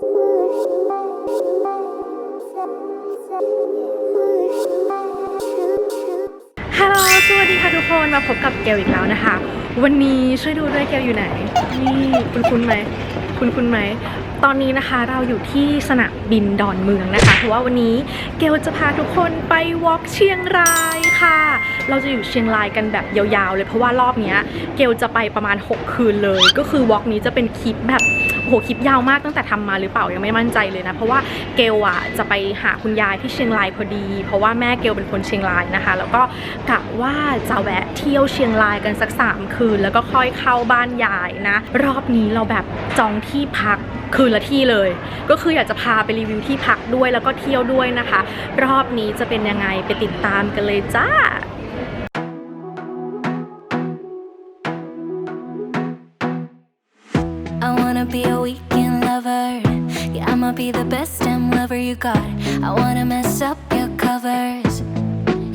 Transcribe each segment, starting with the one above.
ฮัลโหล สวัสดีค่ะทุกคน มาพบกับเกลอีกแล้วนะคะ วันนี้ช่วยดูด้วยเกลอยู่ไหน นี่คุณคุณไหม คุณคุณไหม ตอนนี้นะคะเราอยู่ที่สนามบินดอนเมืองนะคะ เพราะว่าวันนี้เกลจะพาทุกคนไปวอล์กเชียงรายค่ะ เราจะอยู่เชียงรายกันแบบยาวๆเลย เพราะว่ารอบเนี้ยเกลจะไปประมาณ 6 คืนเลย ก็คือวอล์กนี้จะเป็นคลิปแบบ โอ้โหคลิปยาวมากตั้งแต่ทำมาหรือเปล่ายังไม่มั่นใจเลยนะ เพราะว่าเกลอะจะไปหาคุณยายที่เชียงรายพอดี เพราะว่าแม่เกลเป็นคนเชียงรายนะคะ แล้วก็กะว่าจะแวะเที่ยวเชียงรายกันสัก3คืน แล้วก็ค่อยเข้าบ้านยายนะ รอบนี้เราแบบจองที่พักคืนละที่เลย ก็คืออยากจะพาไปรีวิวที่พักด้วยแล้วก็เที่ยวด้วยนะคะ รอบนี้จะเป็นยังไงไปติดตามกันเลยจ้า Yeah, I'ma be the best damn lover you got. I wanna mess up your covers.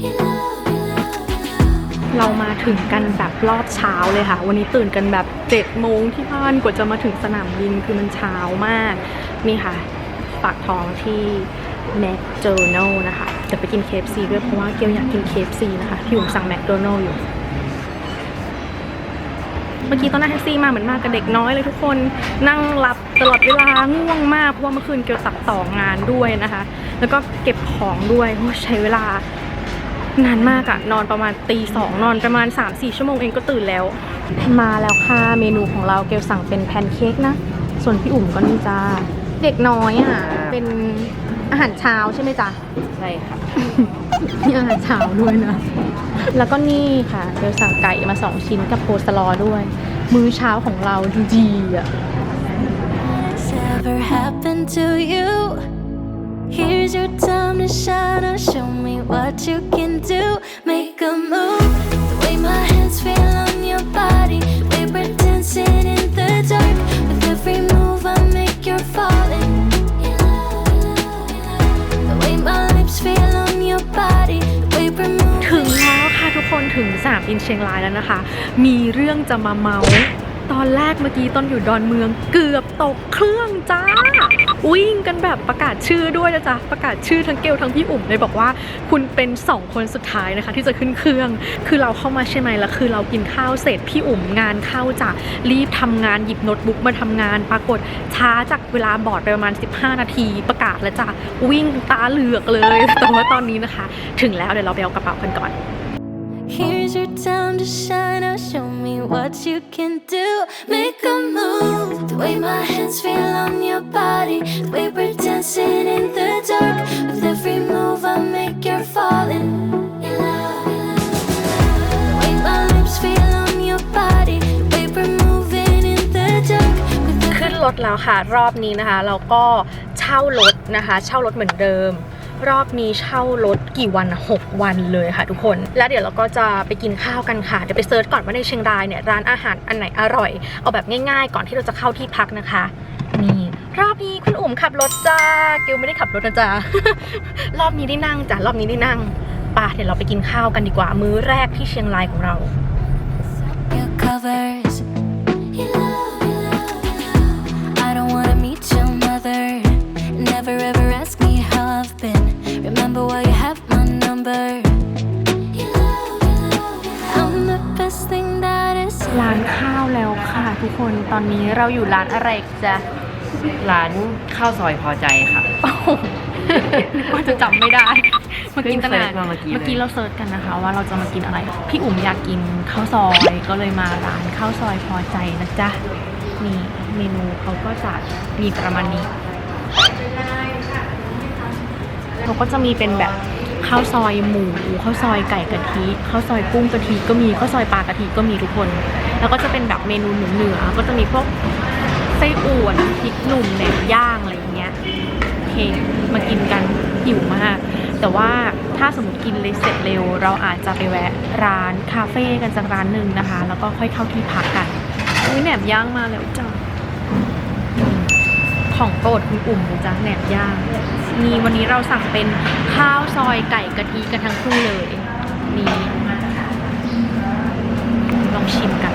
You love, you love, you love. เรามาถึงกันแบบรอบเช้าเลยค่ะ วันนี้ตื่นกันแบบ7จ็ดโมงที่บ้านกว่าจะมาถึงสนามบินคือมันเช้ามาก นี่ค่ะฝากท้องที่แมคโดนัลนะคะ จะไปกิน KFC ด้วยเพราะว่าเกียวอยากกิน KFC นะคะพี่อุ๋มสั่งแมคโดนัลอยู่ เมื่อกี้ตอนนั่งแท็กซี่มาเหมือนมากับเด็กน้อยเลยทุกคนนั่งหลับตลอดเวลาง่วงมากเพราะว่าเมื่อคืนเกียวตัดต่องานด้วยนะคะ แล้วก็เก็บของด้วยโอ้ยใช้เวลานานมากอะนอนประมาณตีสองนอนประมาณ 3-4 ชั่วโมงเองก็ตื่นแล้ว มาแล้วค่ะเมนูของเราเกลสั่งเป็นแพนเค้กนะ ส่วนพี่อุ๋มก็นี่จ้าเด็กน้อยอะเป็นอาหารเช้าใช่ไหมจ๊ะใช่ค่ะ มีอาหารเช้าด้วยนะ แล้วก็นี่ค่ะเดี๋ยวสั่งไก่มาสองชิ้นกับโพสลอด้วย มื้อเช้าของเราดีอะ Here's your time to shine. Now show me what you can do. Make a move. The way my hands feel คนถึงสนามบินเชียงรายแล้วนะคะ มีเรื่องจะมาเมาส์ตอนแรกเมื่อกี้ต้นอยู่ดอนเมืองเกือบตกเครื่องจ้า วิ่งกันแบบประกาศชื่อด้วยนะจ๊ะ ประกาศชื่อทั้งเกลทั้งพี่อุ๋มเลยบอกว่า คุณเป็นสองคนสุดท้ายนะคะ ที่จะขึ้นเครื่อง คือเราเข้ามาใช่ไหมแล้วคือเรากินข้าวเสร็จพี่อุ๋มงานเข้าจ้ะรีบทำงานหยิบโน้ตบุ๊กมาทำงาน ปรากฏช้าจากเวลาบอร์ดไปประมาณ 15 นาทีประกาศแล้วจ้ะวิ่งตาเหลือกเลยแต่ว่าตอนนี้นะคะ ถึงแล้วเดี๋ยวเราไปเอากระเป๋ากันก่อน time to shine. Now show me what you can do. Make a move. The way my hands feel on your body. The way we're dancing in the dark. With every move I make, you're falling. You love, you love, you love. The way my lips feel on your body. The way we're moving in the dark. With ขึ้นรถแล้วค่ะ รอบนี้นะคะ เราก็เช่ารถนะคะ เช่ารถเหมือนเดิม รอบนี้เช่ารถกี่วันอะ6วันเลยค่ะทุกคน แล้วเดี๋ยวเราก็จะไปกินข้าวกันค่ะ เดี๋ยวไปเซิร์ชก่อนว่าในเชียงรายเนี่ยร้านอาหารอันไหนอร่อย เอาแบบง่ายๆ ก่อนที่เราจะเข้าที่พักนะคะ นี่รอบนี้คุณอุ๋มขับรถจ้าเกลไม่ได้ขับรถนะจ๊ะรอบนี้ได้นั่งจ้ะรอบนี้ได้นั่งป่ะเดี๋ยวเราไปกินข้าวกันดีกว่า มื้อแรกที่เชียงรายของเรา นตอนนี้เราอยู่ร้านอะไรจ๊ะร้านข้าวซอยพอใจค่ะ โอ้โหนึกว่าจะจำไม่ได้มากินตั้งนานเพิ่งเสิร์ชมาเมื่อกี้เลย เมื่อกี้เราเซิร์ชกันนะคะ ว่าเราจะมากินอะไร พี่อุ๋มอยากกินข้าวซอยก็เลยมาร้านข้าวซอยพอใจนะจ๊ะนี่เมนูเขาก็จะมีประมาณนี้เขาก็จะมีเป็นแบบข้าวซอยหมูข้าวซอยไก่กะทิข้าวซอยกุ้งกะทิก็มีข้าวซอยปลากะทิก็มีทุกคน แล้วก็จะเป็นแบบเมนูเหนือๆก็จะมีพวกไส้อั่วนพริกหนุ่มแหนมย่างอะไรอย่างเงี้ยโอเคมากินกันหิวมาก แต่ว่าถ้าสมมติกินเลยเสร็จเร็ว เราอาจจะไปแวะร้านคาเฟ่กันสักร้านหนึ่งนะคะ แล้วก็ค่อยเข้าที่พักกันอุ้ยแหนมย่างมาแล้วจ้าของโปรดคุณอุ่มเลยจ้าแหนมย่าง นี่วันนี้เราสั่งเป็นข้าวซอยไก่กะทิกันทั้งคู่เลย นี่ลองชิมกัน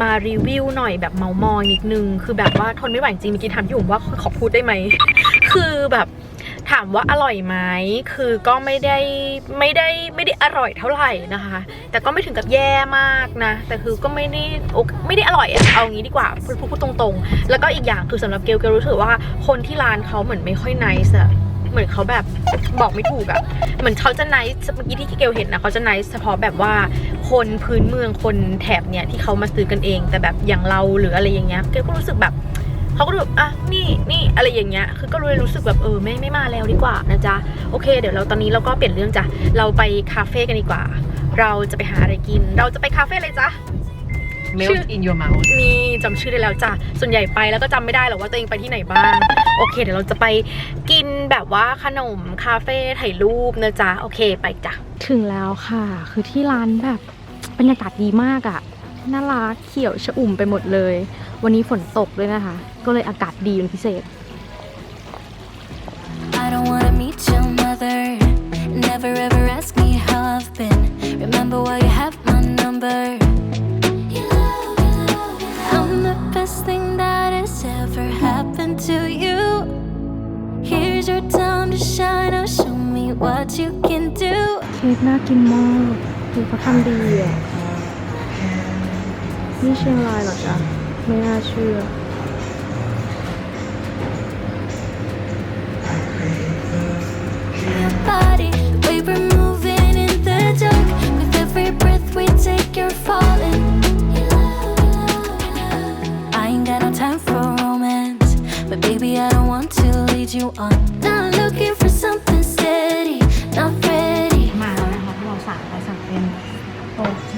มารีวิวหน่อยแบบเมามอยนิดนึง คือแบบว่าทนไม่ไหวจริงเมื่อกี้ถามพี่อุ๋มว่าขอพูดได้ไหม คือแบบถามว่าอร่อยไหมคือก็ไม่ได้ไม่ได้ไม่ได้อร่อยเท่าไหร่นะคะ แต่ก็ไม่ถึงกับแย่มากนะ แต่คือก็ไม่ได้โอเคไม่ได้อร่อยอะเอางี้ดีกว่าพูดพูดตรงๆ แล้วก็อีกอย่างคือสำหรับเกลเกลรู้สึกว่าคนที่ร้านเขาเหมือนไม่ค่อย nice อะ เหมือนเขาแบบบอกไม่ถูกอะเหมือนเขาจะ nice เมื่อกี้ที่เกลเห็นนะเขาจะ nice เฉพาะแบบว่าคนพื้นเมืองคนแถบเนี่ยที่เขามาซื้อกันเอง แต่แบบอย่างเราหรืออะไรอย่างเงี้ยเกลก็รู้สึกแบบเขาก็ดูแบบอะ นี่นี่อะไรอย่างเงี้ย คือก็เลยรู้สึกแบบ เออ ไม่ ไม่มาแล้วดีกว่านะจ๊ะ โอเค เดี๋ยวเราตอนนี้เราก็เปลี่ยนเรื่องจ้ะ เราไปคาเฟ่กันดีกว่า เราจะไปหาอะไรกิน เราจะไปคาเฟ่เลยจ้ะ ชื่อ melt in your mouth นี่จำชื่อได้แล้วจ้ะ ส่วนใหญ่ไปแล้วก็จำไม่ได้หรอกว่าตัวเองไปที่ไหนบ้าง โอเค เดี๋ยวเราจะไปกินแบบว่าขนมคาเฟ่ถ่ายรูปนะจ๊ะ โอเคไปจ้ะ ถึงแล้วค่ะ คือที่ร้านแบบบรรยากาศดีมากอะ่ะ น่ารักเขียวชะอุ่มไปหมดเลย วันนี้ฝนตกด้วยนะคะ ก็เลยอากาศดีเป็นพิเศษ I don't wanna meet your mother. Never ever ask me how I've been. Remember why you have my number. เค้กน่ากินมากคือเขาทำดีอ่ะ นี่เชียงรายเหรอจ๊ะ ไม่น่าเชื่อ Your body, the way we're moving in the dark. With every breath we take, you're falling. I ain't got no time for romance, but baby, I don't want to lead you on.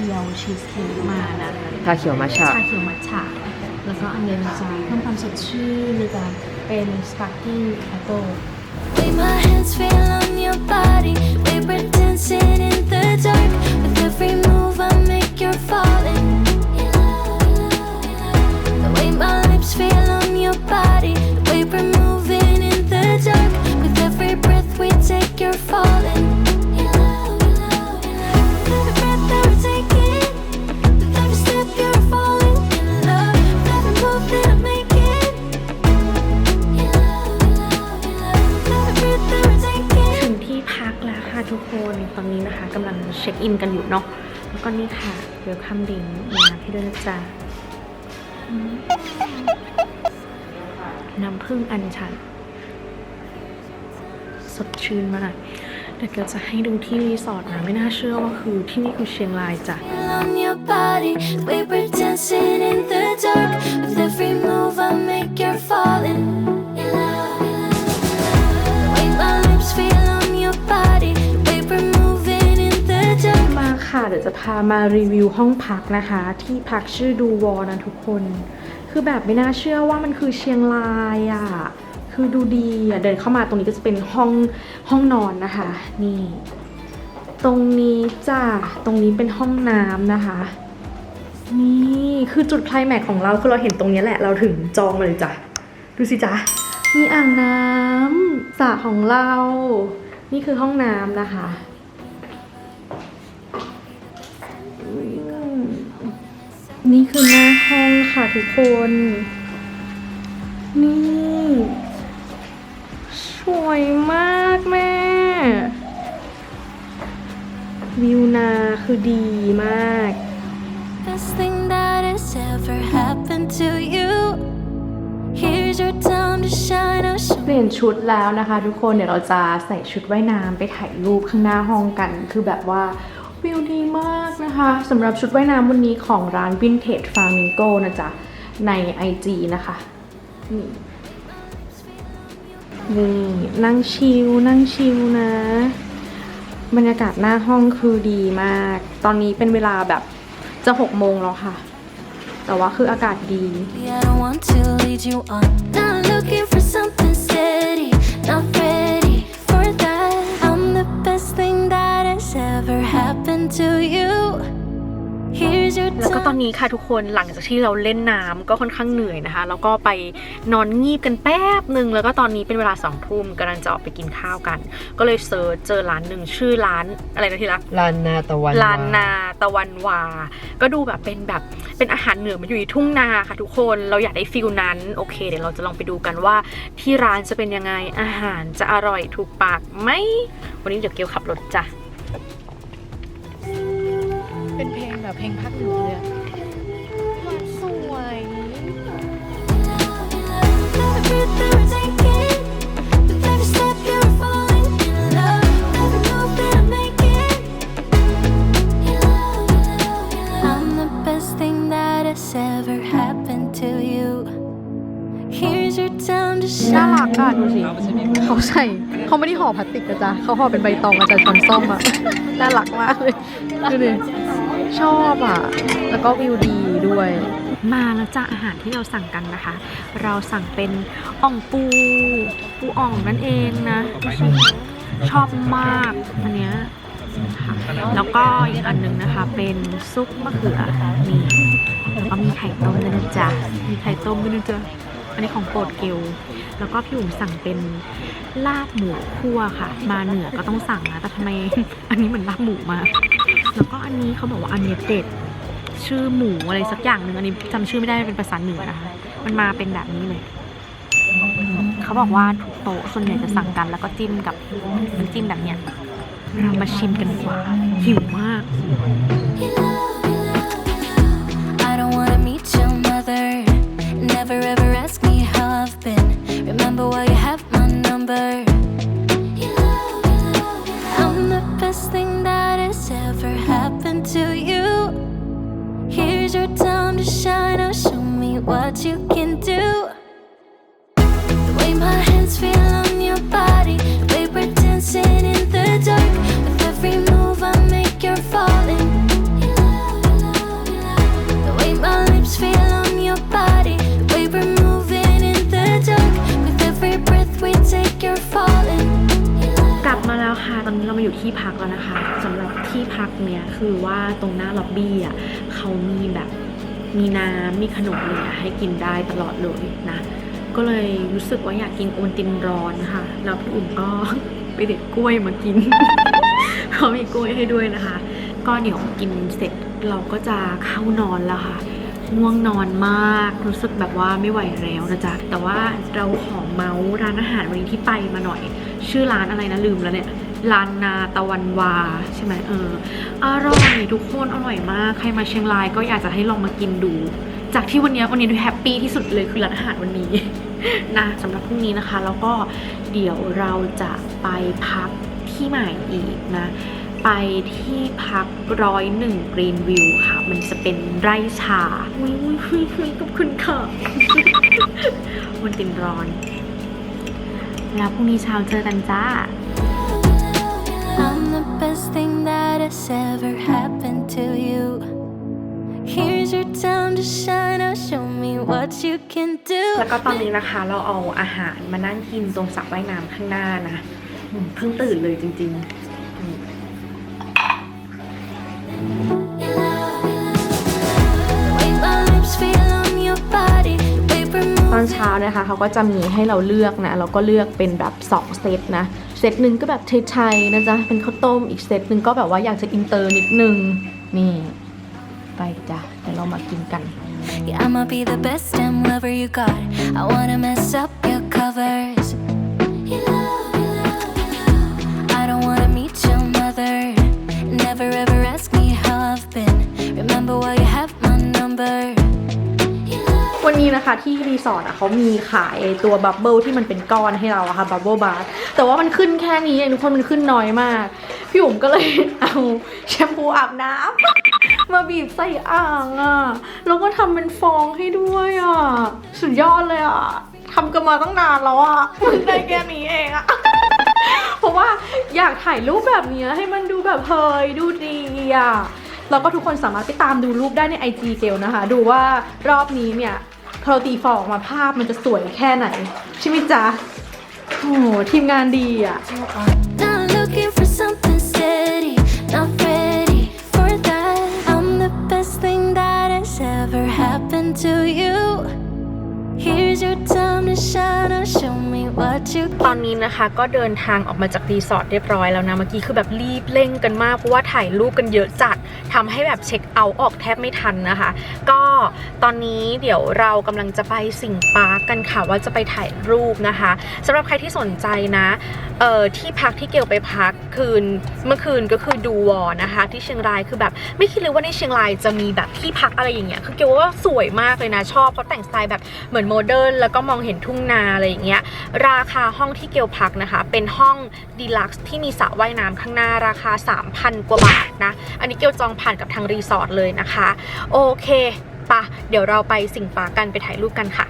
โตเกียวชีสเค้กมานะคะ ชาเขียวมัชชา ชาเขียวมัทฉะแล้วก็อันนี้มันจะเพิ่มความสดชื่นมีจะเป็นสปาร์กิ้งแอปเปิล Way my hands feel on your body, way we're dancing in the dark. With every move I make, you're falling. The way my lips feel on your body, the way we're moving in the dark. With every breath we take, you're falling. คนตอนนี้นะคะกำลังเช็คอินกันอยู่เนาะแล้วก็นี่ค่ะเวลคัมดิงมีน้ำให้ด้วยนะจ๊ะน้ำผึ้งอัญชัน สดชื่นมากเดี๋ยวเกลจะให้ดูที่รีสอร์ทนะไม่น่าเชื่อว่าคือที่นี่คือเชียงรายจ้ะ With every move I make, you're falling. The ค่ะเดี๋ยวจะพามารีวิวห้องพักนะคะ ที่พักชื่อดูวอนะทุกคน คือแบบไม่น่าเชื่อว่ามันคือเชียงรายอะ่ะคือดูดีอะ่ะเดินเข้ามาตรงนี้ก็จะเป็นห้องห้องนอนนะคะ นี่ ตรงนี้จ้าตรงนี้เป็นห้องน้ำนะคะ นี่คือจุดไคลแม็กซ์ของเราคือเราเห็นตรงนี้แหละ เราถึงจองมาเลยจ้ะดูสิจ๊ะมีอ่างน้ำสระของเรา นี่คือห้องน้ำนะคะ นี่คือหน้าห้องค่ะทุกคน นี่ สวยมากแม่ วิวนาคือดีมาก Best thing that has ever happened to you. Here's your time to shine. I'll show เปลี่ยนชุดแล้วนะคะทุกคนเดี๋ยวเราจะใส่ชุดว่ายน้ำไปถ่ายรูปข้างหน้าห้องกัน คือแบบว่า วิวดีมากนะคะสำหรับชุดว่ายน้ำวันนี้ของร้าน Vintage Flamingo นะจ๊ะ ใน IG นะคะ นี่นี่นั่งชิลนั่งชิลนะ บรรยากาศหน้าห้องคือดีมาก ตอนนี้เป็นเวลาแบบจะหกโมงแล้วค่ะ แต่ว่าคืออากาศดี I to you. Here's your แล้วก็ตอน time. นี้ค่ะทุกคนหลังจากที่เราเล่นน้ำก็ค่อนข้างเหนื่อยนะคะ แล้วก็ไปนอนงีบกันแป๊บหนึ่งแล้วก็ตอนนี้เป็นเวลาสองทุ่มกำลังจะออกไปกินข้าวกัน ก็เลยเซิร์ชเจอร้านหนึ่งชื่อร้านอะไรนะที่รักลานนาตะวันลานนาตะวันวา ก็ดูแบบเป็นแบบเป็นอาหารเหนือมันอยู่ในทุ่งนาค่ะทุกคนเราอยากได้ฟิลนั้นโอเคเดี๋ยวเราจะลองไปดูกันว่า ที่ร้านจะเป็นยังไงอาหารจะอร่อยถูกปากไหมวันนี้เดี๋ยวเกียวขับรถจ้ะ เป็นเพลงแบบเพลงภาคเหนือเลยสวย Every breath we're taking, with every step you're falling in love. Every move that I'm making, in love, in love, in love. I'm the best thing that has ever happened to you. Here's your time to น่า shine. รักอะดูสิ เขาใส่เขาไม่ได้ห่อพลาสติกนะจ๊ะเขาห่อเป็นใบตองอาจารย์ช้อนส้มอะน่ารักมากเลย ดูดิ ชอบอะ แล้วก็วิวดีด้วย มาแล้วจ้าอาหารที่เราสั่งกันนะคะ เราสั่งเป็นอ่องปู ปูอ่องนั่นเองนะ ชอบมากอันเนี้ยค่ะแล้วก็อีกอันหนึ่งนะคะเป็นซุปมะเขือนี่แล้วก็มีไข่ต้มด้วยนะจ๊ะมีไข่ต้มด้วยนะจ๊ะอันนี้ของโปรดเกลแล้วก็พี่อุ๋มสั่งเป็นลาบหมูคั่วค่ะ มาเหนือก็ต้องสั่งนะแต่ทำไมอันนี้เหมือนลาบหมูมา แล้วก็อันนี้เขาบอกว่าอันนี้เด็ดชื่อหมูอะไรสักอย่างหนึ่งอันนี้จำชื่อไม่ได้เป็นภาษาเหนือนะคะมันมาเป็นแบบนี้เลยเขาบอกว่าทุกโต๊ะส่วนใหญ่จะสั่งกันแล้วก็จิ้มกับน้ำจิ้มแบบเนี้ยเรามาชิมกันดีกว่าหิวมาก Never ever ask me how I've been. Remember why you have my number. Shine. Now show me what you can do. The way my hands feel on your body, the way we're dancing in the dark. With every move I make, you're falling. The way my lips feel on your body, the way we're moving in the dark. With every breath we take, you're falling. กลับมาแล้วค่ะ ตอนนี้เรามาอยู่ที่พักแล้วนะคะสำหรับที่พักเนี้ยคือว่าตรงหน้าล็อบบี้อะเขามีแบบ มีน้ำมีขนมอะไรอะให้กินได้ตลอดเลยนะ ก็เลยรู้สึกว่าอยากกินโอนตินร้อนค่ะแล้วพี่อุ่มก็ไปเด็ดกล้วยมากินเขามีกล้วยให้ด้วยนะคะ ก็เดี๋ยวกินเสร็จเราก็จะเข้านอนแล้วค่ะง่วงนอนมากรู้สึกแบบว่าไม่ไหวแล้วนะจ๊ะแต่ว่าเราขอเมาส์ร้านอาหารวันนี้ที่ไปมาหน่อย ชื่อร้านอะไรนะลืมแล้วเนี่ย ร้านนาตะวันวาใช่ไหมเอออร่อยทุกคนอร่อยมาก ใครมาเชียงรายก็อยากจะให้ลองมากินดู จากที่วันนี้วันนี้ดูแฮปปี้ที่สุดเลยคือร้านอาหารวันนี้นะสำหรับพรุ่งนี้นะคะ แล้วก็เดี๋ยวเราจะไปพักที่ใหม่อีกนะ ไปที่พักร้อยหนึ่งกรีนวิวค่ะ มันจะเป็นไร่ชาอุ้ยอุ้ยอุ้ยอุ้ยขอบคุณค่ะวันตินร้อน แล้วพรุ่งนี้เช้าเจอกันจ้า I'm the best thing that has ever happened to you. Here's your time to shine. Now show me what you can do. แล้วก็ตอนนี้นะคะเราเอาอาหารมานั่งกินตรงสระว่ายน้ำข้างหน้านะอืมเพิ่งตื่นเลยจริงๆอืม The way my lips feel on your body, the way we're ตอน moving. เช้านะคะเขาก็จะมีให้เราเลือกนะเราก็เลือกเป็นแบบ 2 เซตนะ เซตหนึ่งก็แบบไทยๆนะจ๊ะ เป็นข้าวต้มอีกเซตหนึ่งก็แบบว่าอยากจะอินเตอร์นิดนึง นี่ ไปจ้ะเดี๋ยวเรามากินกัน Yeah, I'ma be the best damn lover you got. I wanna mess up your covers. You love, you love, you love. I don't wanna meet your mother. Never ever นนี้นะคะที่รีสอร์ทอะเขามีขายตัวบับเบิลที่มันเป็นก้อนให้เราอะค่ะบับเบิลบาร์แต่ว่ามันขึ้นแค่นี้เองทุกคนมันขึ้นน้อยมาก พี่อุ๋มก็เลยเอาแชมพูอาบน้ำมาบีบใส่อ่างอะแล้วก็ทำเป็นฟองให้ด้วยอะสุดยอดเลยอะทำกันมาตั้งนานแล้วอะมันได้แค่นี้เองอะเพราะว่าอยากถ่ายรูปแบบนี้ให้มันดูแบบเฮยดูดีอะแล้วก็ทุกคนสามารถไปตามดูรูปได้ใน IG เกลนะคะ ดูว่ารอบนี้เนี่ย พอเราตีฟองออกมาภาพมันจะสวยแค่ไหน ใช่ไหมจ๊ะโอ้โหทีมงานดีอะ Not looking for something steady, not ready for that. I'm the best thing that has ever happened to you. Here's your time to shine, now show me what ตอนนี้นะคะ ก็เดินทางออกมาจากรีสอร์ทเรียบร้อยแล้วนะ เมื่อกี้คือแบบรีบเร่งกันมาก เพราะว่าถ่ายรูปกันเยอะจัดทำให้แบบเช็คเอาท์ออกแทบไม่ทันนะคะ ก็ตอนนี้เดี๋ยวเรากำลังจะไปสิงปาร์กกันค่ะว่าจะไปถ่ายรูปนะคะสำหรับใครที่สนใจนะเอ่อที่พักที่เกลไปพักคืนเมื่อคืนก็คือดูวอนะคะ ที่เชียงรายคือแบบไม่คิดเลยว่าในเชียงรายจะมีแบบที่พักอะไรอย่างเงี้ยคือเกลว่าสวยมากเลยนะชอบเขาแต่งสไตล์แบบเหมือนโมเดิร์นแล้วก็มองเห็นทุ่งนาอะไรอย่างเงี้ยราคาห้องที่เกลพักนะคะ เป็นห้องดีลักซ์ที่มีสระว่ายน้ำข้างหน้าราคา 3,000 กว่าบาทนะ อันนี้เกลจองผ่านกับทางรีสอร์ทเลยนะคะ โอเคปะเดี๋ยวเราไปสิงปากกันไปถ่ายรูปกันค่ะ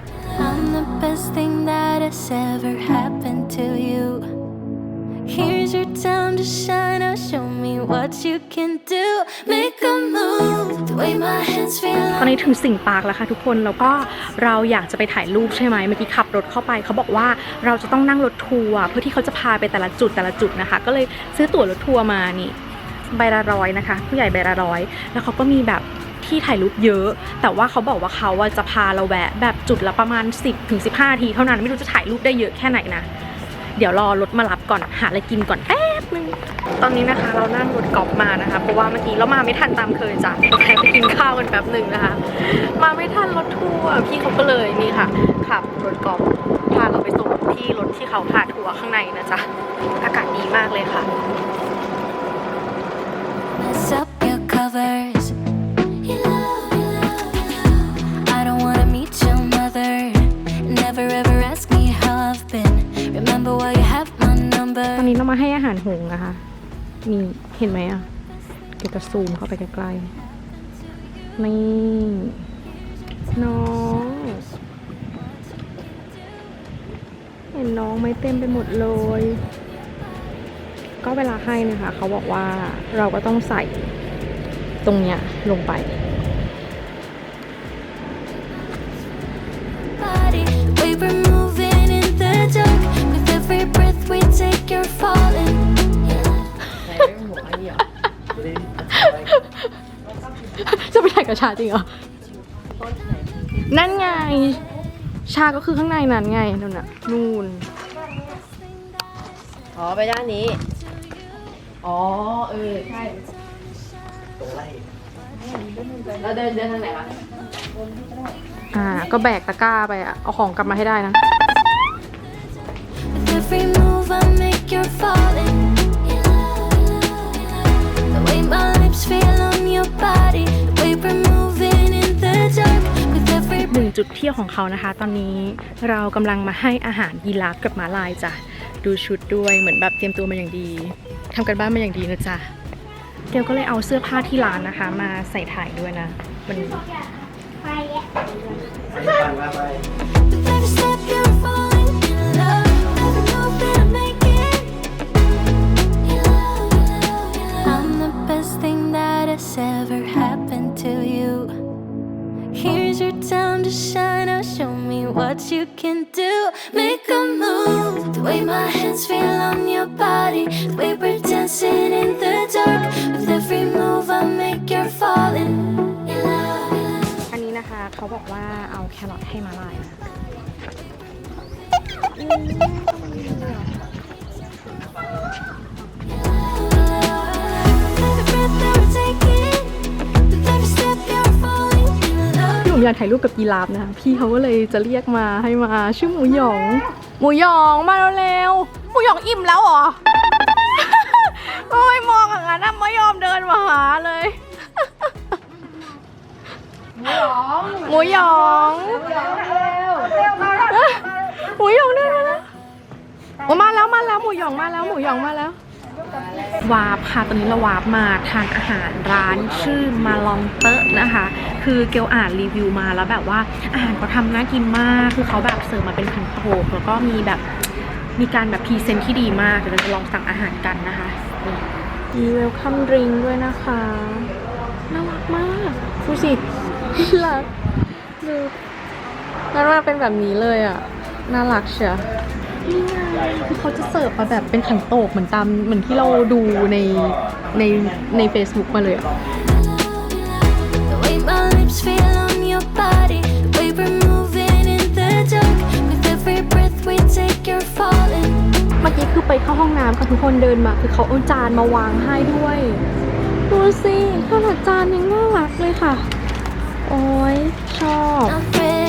I'm the best thing that has ever happened to you. Here's your time to shine. Now show me what you can do. Make a move. The way my hands feel ตอนนี้ถึงสิงปาร์กแล้วค่ะทุกคนแล้วก็เราอยากจะไปถ่ายรูปใช่ไหมเมื่อกี้ขับรถเข้าไปเขาบอกว่าเราจะต้องนั่งรถทัวร์เพื่อที่เขาจะพาไปแต่ละจุดแต่ละจุดนะคะ ก็เลยซื้อตั๋วรถทัวร์มานี่ใบละร้อยนะคะ ผู้ใหญ่ใบละร้อยแล้วเขาก็มีแบบที่ถ่ายรูปเยอะ แต่ว่าเขาบอกว่าเขาอะจะพาเราแวะแบบจุดละประมาณ 10ถึง15นาทีเท่านั้นไม่รู้จะถ่ายรูปได้เยอะแค่ไหนนะ ดี๋ยวรอรถมารับก่อนหาอะไรกินก่อนแป๊บนึงตอนนี้นะคะเรานั่งรถกอล์ฟมานะคะ เพราะว่าเมื่อกี้เรามาไม่ทันตามเคยจ้ะแค่ไปกินข้าวกันแป๊บหนึ่งนะคะ มาไม่ทันรถทัวร์พี่เขาก็เลยนี่ค่ะขับรถกอล์ฟพาเราไปส่งที่รถที่เขาพาทัวร์ข้างในนะจ๊ะอากาศดีมากเลยค่ะ Remember why you have my ตอนนี้เรามาให้อาหารหงนะคะ นี่เห็นไหมอะเดี๋ยวจะซูมเข้าไปใกล้ๆนี่น้องเห็นน้องไม่เต็มไปหมดเลย ก็เวลาให้นะคะเขาบอกว่าเราก็ต้องใส่ตรงเนี้ยลงไปายกับชาจริงเหรอ นั่นไง ชาก็คือข้างในนั้นไงนู่นน่ะนู่น อ๋อไปด้านนี้ อ๋อเออใช่ ตรงไล่เราเดินเดินทางไหนวะอ่า ก็แบกตะกร้าไปอะเอาของกลับมาให้ได้นะ With every move I make, you're falling. You love, you love, you love. The way my lips feel on your body. The way we're moving in the dark. With every หนึ่งจุดเที่ยวของเขานะคะ ตอนนี้เรากำลังมาให้อาหารยีราฟกับม้าลายจ้ะดูชุดด้วยเหมือนแบบเตรียมตัวมาอย่างดีทำกันบ้านมาอย่างดีนะจ๊ะเกลก็เลยเอาเสื้อผ้าที่ร้านนะคะ มาใส่ถ่ายด้วยนะวันนี้ With every step you're falling in love. Every move that I make it. You love, you love, you love. I'm the best thing that has ever happened to you. Here's your time to shine. Now show me what you can do. Make a move. The way my hands feel on your body. The way we're dancing in the dark. With every move I make, you're falling. You love, you love. อันนี้นะคะเขาบอกว่าเอาแครอทให้ม้าลายนะ อยากถ่ายรูปกับยีราฟนะคะพี่เขาก็เลยจะเรียกมาให้มาชื่อหมูหยอง หมูหยองมาเร็วๆหมูหยองอิ่มแล้วเหรอโอ้ยมองอย่างนั้นนะไม่ยอมเดินมาหาเลยหมูหยองหมูหยองเดินมาแล้วโอ้มาแล้วมาแล้วหมูหยองมาแล้วหมูหยองมาแล้ว วาร์ปค่ะ ตอนนี้เราวาร์ปมาทานอาหารร้านชื่อมาลองเตอะนะคะ คือเกลอ่านรีวิวมาแล้วแบบว่าอาหารเขาทำน่ากินมาก คือเขาแบบเสิร์ฟมาเป็นขันโตกแล้วก็มีแบบมีการแบบพรีเซนต์ที่ดีมาก เดี๋ยวเราจะลองสั่งอาหารกันนะคะ มีเวลคัมดริงด้วยนะคะ น่ารักมากดูสิน่ารักดูน่ารักเป็นแบบนี้เลยอะ น่ารักเชียว คือเขาจะเสิร์ฟมาแบบเป็นขันโตกเหมือนตามเหมือนที่เราดูในในใน Facebook มาเลยอะ The way my lips feel on your body, the way we're moving in the dark. With every breath we take, you're falling. เมื่อกี้คือไปเข้าห้องน้ำค่ะทุกคนเดินมาคือเขาเอาจานมาวางให้ด้วยดูสิขนาดจานยังน่ารักเลยค่ะ โอ้ยชอบ Not ready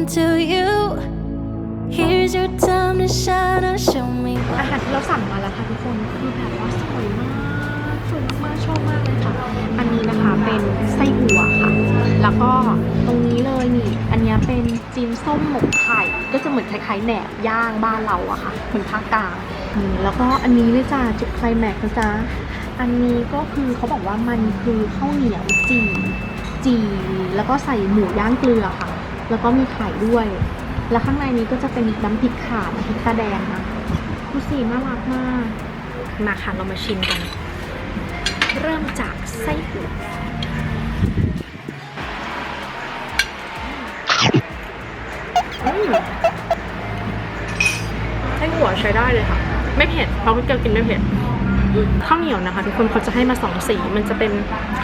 happened to you. Here's your time to shine. Show me อาหารที่เราสั่งมาแล้วค่ะทุกคนคือแบบว่าสวยมากสวยมากชอบมากเลยค่ะ อันนี้นะคะเป็นไส้อั่วค่ะ แล้วก็ตรงนี้เลยนี่ อันนี้เป็นจีนส้มหมกไข่ ก็จะเหมือนคล้ายๆแหนบย่างบ้านเราอะค่ะเหมือนภาคกลางนี่แล้วก็อันนี้เลยจ้าจุดไคลแม็กซ์นะจ๊ะอันนี้ก็คือเขาบอกว่ามันคือข้าวเหนียวจีจีแล้วก็ใส่หมูย่างเกลือค่ะ แล้วก็มีไข่ด้วย แล้วข้างในนี้ก็จะเป็นน้ำพริกขาน้ำพริกตาแดงนะดูสิน่ารักมากมาค่ะเรามาชิมกัน เริ่มจากไส้อั่วอืมไส้อั่วใช้ได้เลยค่ะ ไม่เผ็ดเพราะว่าเกลกินไม่เผ็ด ข้าวเหนียวนะคะทุกคนเขาจะให้มาสองสี มันจะเป็น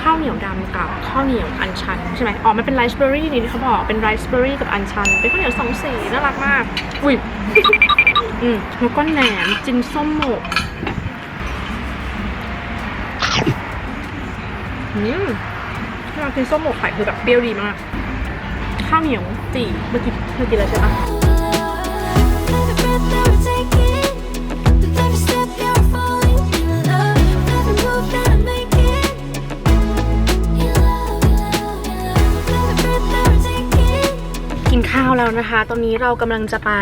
ข้าวเหนียวดำกับข้าวเหนียวอัญชันใช่ไหมอ๋อมันเป็นไรซ์เบอร์รี่นี่ที่เขาบอกเป็นไรซ์เบอร์รี่กับอัญชันเป็นข้าวเหนียวสองสีน่ารักมากอุ้ยอืมแล้วก็แหนมจินส้มหมกอืมที่เรากินส้มหมกไข่คือแบบเปรี้ยวดีมาก ข้าวเหนียวจีเมื่อกี้เมื่อกี้แล้วใช่ปะ แล้วนะคะ ตอนนี้เรากำลังจะไป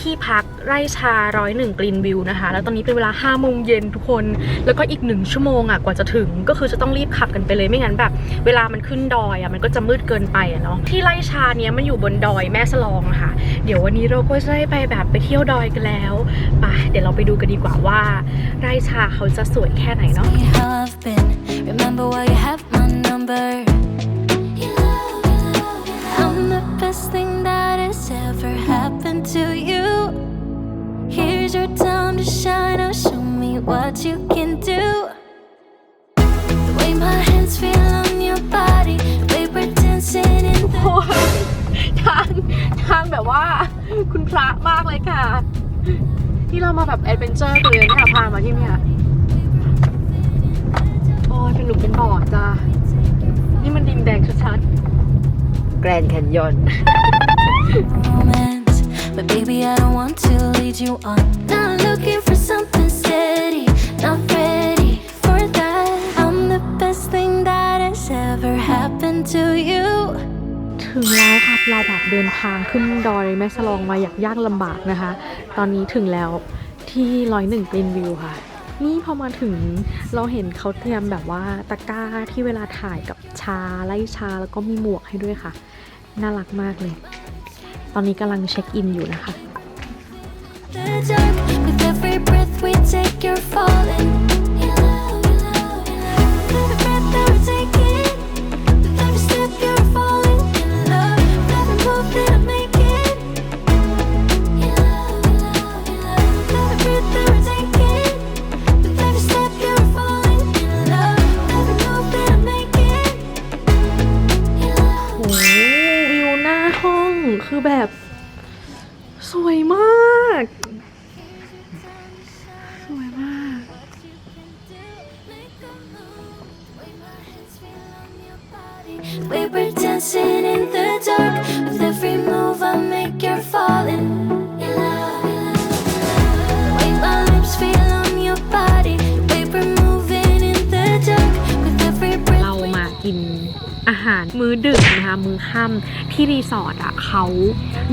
ที่พักไร่ชาร้อยหนึ่งกรีนวิวนะคะ แล้วตอนนี้เป็นเวลา5้าโมงเย็นทุกคน แล้วก็อีกหนึ่งชั่วโมงอะกว่าจะถึง ก็คือจะต้องรีบขับกันไปเลยไม่งั้นแบบ เวลามันขึ้นดอยอะมันก็จะมืดเกินไปอะเนาะที่ไร่ชาเนี้ยมันอยู่บนดอยแม่สลองะค่ะ เดี๋ยววันนี้เราก็จะได้ไปแบบไปเที่ยวดอยกันแล้วไปเดี๋ยวเราไปดูกันดีกว่าว่า ไร่ชาเขาจะสวยแค่ไหนเนาะ shine. Now show me what you can do. The way my hands feel on your body, the way we're dancing in the โอ้ยทางทางแบบว่า คุณพระมากเลยค่ะ ที่เรามาแบบแอดเวนเจอร์กันเลยเนี่ยพามาที่เนี่ยโอ้ยเป็นหลุมเป็นบ่อจ้านี่มันดินแดงชัดแกรนด์แคนยอน romance. But baby, I don't want to lead you on. Not looking to you. ๆถึงแล้วค่ะเราแบบเดินทางขึ้นดอยแม่สลองมาอยากยากลำบากนะคะ ตอนนี้ถึงแล้วที่ร้อยหนึ่งกรีนวิวค่ะ นี่พอมาถึงเราเห็นเขาเตรียมแบบว่าตะกร้าที่เวลาถ่ายกับชาไล่ชาแล้วก็มีหมวกให้ด้วยค่ะ น่ารักมากเลย ตอนนี้กำลังเช็คอินอยู่นะคะ The dark, with every breath we take, you're falling.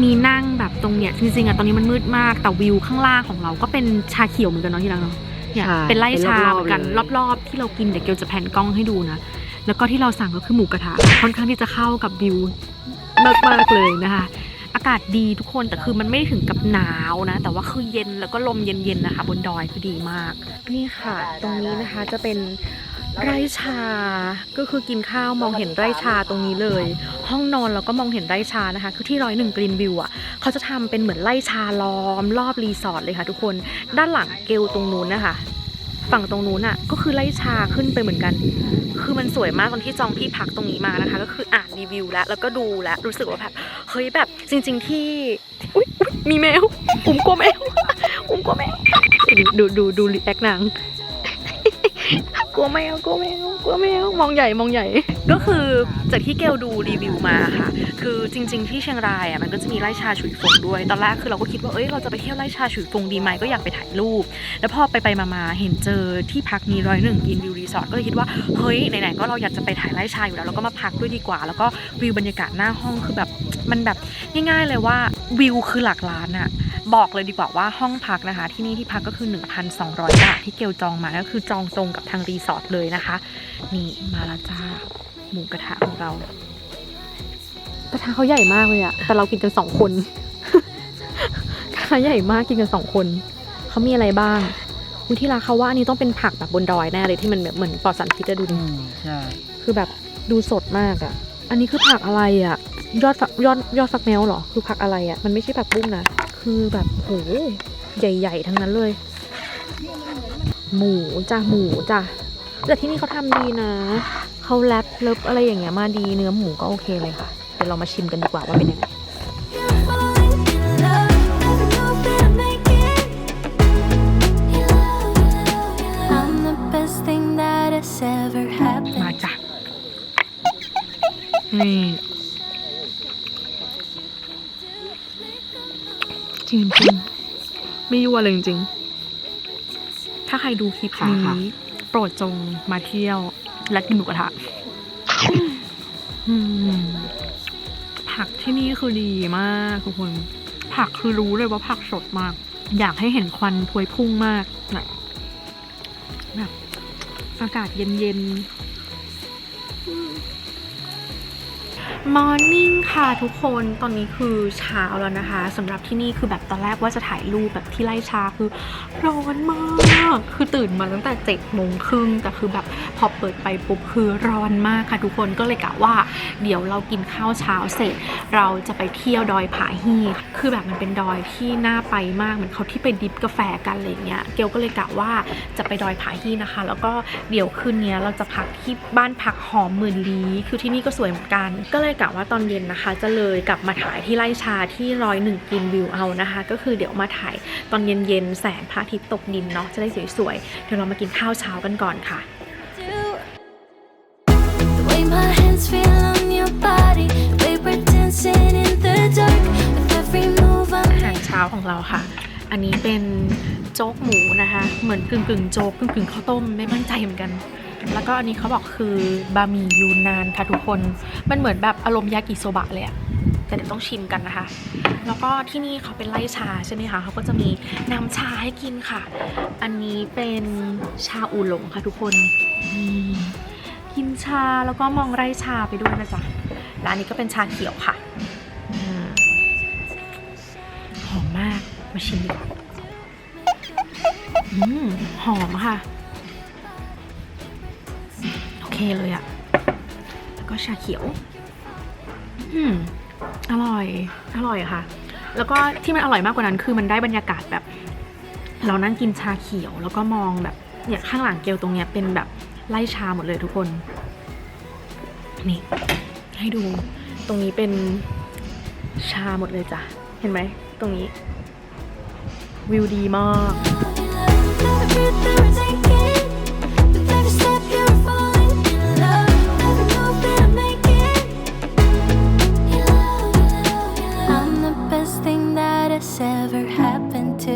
มีนั่งแบบตรงเนี้ยจริงๆอะตอนนี้มันมืดมากแต่วิวข้างล่างของเราก็เป็นชาเขียวเหมือนกันเนาะที่รักเนาะเนี่ยใช่เป็นไล่ชาเป็นรอบๆเหมือนกันเลย รอบๆ ที่เรากินเดี๋ยวเกลจะแผ่นกล้องให้ดูนะ แล้วก็ที่เราสั่งก็คือหมูกระทะค่อนข้างที่จะเข้ากับวิวมากๆเลยนะคะ อากาศดีทุกคนแต่คือมันไม่ถึงกับหนาวนะ แต่ว่าคือเย็นแล้วก็ลมเย็นๆนะคะ บนดอยคือดีมาก นี่ค่ะ ตรงนี้นะคะจะเป็น ไร่ชา ก็คือกินข้าวมองเห็นไร่ชาตรงนี้เลย ห้องนอนเราก็มองเห็นไร่ชานะคะ คือที่ร้อยหนึ่งกรีนวิวอะเขาจะทำเป็นเหมือนไร่ชาล้อมรอบรีสอร์ทเลยค่ะทุกคน ด้านหลังเกลตรงนู้นนะคะ ฝั่งตรงนู้นอะ ก็คือไล่ชาขึ้นไปเหมือนกัน คือมันสวยมากตอนที่จองที่พักตรงนี้มานะคะ ก็คืออ่านรีวิวแล้วแล้วก็ดูแล้วรู้สึกว่าแบบเฮ้ยแบบจริง ๆ ที่อุ๊ยอุ๊ยมีแมวอุ้มกลัวแมวอุ้มกลัวแมวดูดูดูรีแอคนาง กลัวแมวกลัวแมวกลัวแมวมองใหญ่มองใหญ่ ก็คือจากที่เกลดูรีวิวมาค่ะ คือจริง ๆ ที่เชียงรายอะมันก็จะมีไร่ชาฉุยฟงด้วย ตอนแรกคือเราก็คิดว่าเอ้ยเราจะไปเที่ยวไร่ชาฉุยฟงดีไหมก็อยากไปถ่ายรูป แล้วพอไปไปๆมาๆเห็นเจอที่พักมีร้อยหนึ่งกินวิวรีสอร์ทก็เลยคิดว่าเฮ้ยไหนๆก็เราอยากจะไปถ่ายไร่ชาอยู่แล้วเราก็มาพักด้วยดีกว่า แล้วก็วิวบรรยากาศหน้าห้องคือแบบมันแบบง่ายๆเลยว่าวิวคือหลักล้านอะ บอกเลยดีกว่าว่าห้องพักนะคะ ที่นี่ที่พักก็คือ 1,200 บาทที่เกลจองมาก็คือจองตรงกับทางรีสอร์ทเลยนะคะ นี่มาแล้วจ้าหมูกระทะของเรากระทะเขาใหญ่มากเลยอะแต่เรากินกันสองคนกระทะใหญ่มากกินกันสองคนเขามีอะไรบ้างวิที่ร้านเขาว่าอันนี้ต้องเป็นผักแบบบนดอยแน่เลยที่มันแบบเหมือนปลอดสารพิษจะดูดิอืมใช่คือแบบดูสดมากอะ อันนี้คือผักอะไรอะยอดฝักยอดยอดฟักแมวเหรอ คือผักอะไรอะมันไม่ใช่ผักบุ้งนะ คือแบบโหใหญ่ ๆ ทั้งนั้นเลย หมูจ้ะหมูจ้ะแต่ที่นี่เขาทำดีนะ เขาแรปเลิฟอะไรอย่างเงี้ยมาดีเนื้อหมูก็โอเคเลยค่ะ เดี๋ยวเรามาชิมกันดีกว่าว่าเป็นยังไง นี่จริงจริงๆไม่ยั่วเลยจริงๆถ้าใครดูคลิปค่ะนี้ค่ะโปรดจงมาเที่ยว และกินหมูกระทะอืมผักที่นี่คือดีมากทุกคน ผักคือรู้เลยว่าผักสดมาก อยากให้เห็นควันพวยพุ่งมากแบบแบบอากาศเย็นๆ มอร์นิ่งค่ะทุกคนตอนนี้คือเช้าแล้วนะคะสำหรับที่นี่คือแบบตอนแรกว่าจะถ่ายรูปแบบที่ไล่ชาคือร้อนมาก คือตื่นมาตั้งแต่เจ็ดโมงครึ่งแต่คือแบบพอเปิดไปปุ๊บคือร้อนมากค่ะทุกคนก็เลยกะว่า เดี๋ยวเรากินข้าวเช้าเสร็จ เราจะไปเที่ยวดอยผาฮีคือแบบมันเป็นดอยที่น่าไปมากเหมือนเขาที่ไปดิฟกาแฟกันอะไรเงี้ยเกลก็เลยกะว่าจะไปดอยผาฮีนะคะ แล้วก็เดี๋ยวคืนนี้เราจะพักที่บ้านพักหอมหมื่นลีคือที่นี่ก็สวยเหมือนกันก็เลยกะว่าตอนเย็นนะคะ จะเลยกลับมาถ่ายที่ไร่ชาที่ร้อยหนึ่งกินวิวเอานะคะ ก็คือเดี๋ยวมาถ่ายตอนเย็นๆแสงพระอาทิตย์ตกดินเนาะจะได้สวยๆ เดี๋ยวเรามากินข้าวเช้ากันก่อนค่ะ do. The way my hands feel on your body, the way we're dancing in the dark. With every move I อาหาร make, เช้าของเราค่ะ อันนี้เป็นโจ๊กหมูนะคะ เหมือนกึ่งกึ่งๆโจ๊กกึ่งกึ่งๆข้าวต้มไม่มั่นใจเหมือนกัน แล้วก็อันนี้เขาบอกคือบะหมี่ยูนนานค่ะทุกคน มันเหมือนแบบอารมณ์ยากิโซบะเลยอะแต่เดี๋ยวต้องชิมกันนะคะ แล้วก็ที่นี่เขาเป็นไร่ชาใช่ไหมคะ เขาก็จะมีน้ำชาให้กินค่ะ อันนี้เป็นชาอูหลงค่ะทุกคนนี่กินชาแล้วก็มองไร่ชาไปด้วยนะจ๊ะ และอันนี้ก็เป็นชาเขียวค่ะอืมหอมมาก มาชิมดีกว่าอืมหอมค่ะโอ เคเลยอะแล้วก็ชาเขียว อืมอร่อย อร่อยค่ะ แล้วก็ที่มันอร่อยมากกว่านั้นคือมันได้บรรยากาศแบบ เรานั่งกินชาเขียว แล้วก็มองแบบเนี่ยข้างหลังเกลตรงเนี้ยเป็นแบบไล่ชาหมดเลยทุกคน นี่ ให้ดู ตรงนี้เป็นชาหมดเลยจ้ะ เห็นไหม ตรงนี้ วิวดีมาก